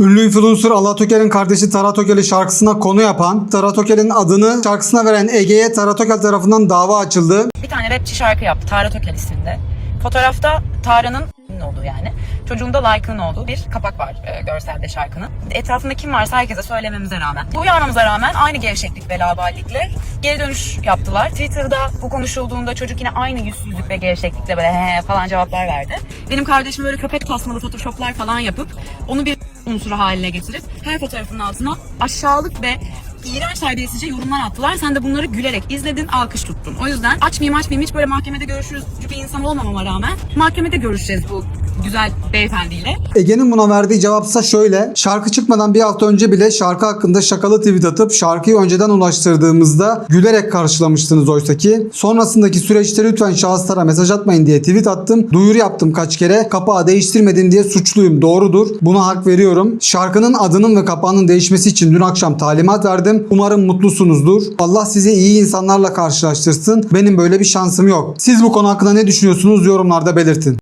Ünlü influencer Allah Tokel'in kardeşi Tara Tokel'i şarkısına konu yapan, Tara Tokel'in adını şarkısına veren Ege'ye Tara Tokel tarafından dava açıldı. Bir tane rapçi şarkı yaptı Tara Tökel isminde. Fotoğrafta Tara'nın olduğu yani. Çocuğunda like'ın olduğu bir kapak var e, görselde şarkının. Etrafında kim varsa herkese söylememize rağmen. Bu uyarmamıza rağmen aynı gevşeklik ve laballikle geri dönüş yaptılar. Twitter'da bu konuşulduğunda çocuk yine aynı yüzsüzlük ve gevşeklikle böyle he falan cevaplar verdi. Benim kardeşim böyle köpek tasmalı photoshoplar falan yapıp onu bir unsuru haline getirip her fotoğrafının altına aşağılık ve iğrenç terbiyesizce yorumlar attılar. Sen de bunları gülerek izledin, alkış tuttun. O yüzden açmayayım açmayayım hiç böyle mahkemede görüşürüz bir insan olmamama rağmen mahkemede görüşeceğiz bu güzel beyefendiyle. Ege'nin buna verdiği cevapsa şöyle. Şarkı çıkmadan bir hafta önce bile şarkı hakkında şakalı tweet atıp şarkıyı önceden ulaştırdığımızda gülerek karşılamıştınız oysaki. Sonrasındaki süreçte lütfen şahıslara mesaj atmayın diye tweet attım. Duyuru yaptım kaç kere. Kapağı değiştirmedim diye suçluyum. Doğrudur. Buna hak veriyorum. Şarkının adının ve kapağının değişmesi için dün akşam talimat verdim. Umarım mutlusunuzdur. Allah sizi iyi insanlarla karşılaştırsın. Benim böyle bir şansım yok. Siz bu konu hakkında ne düşünüyorsunuz yorumlarda belirtin.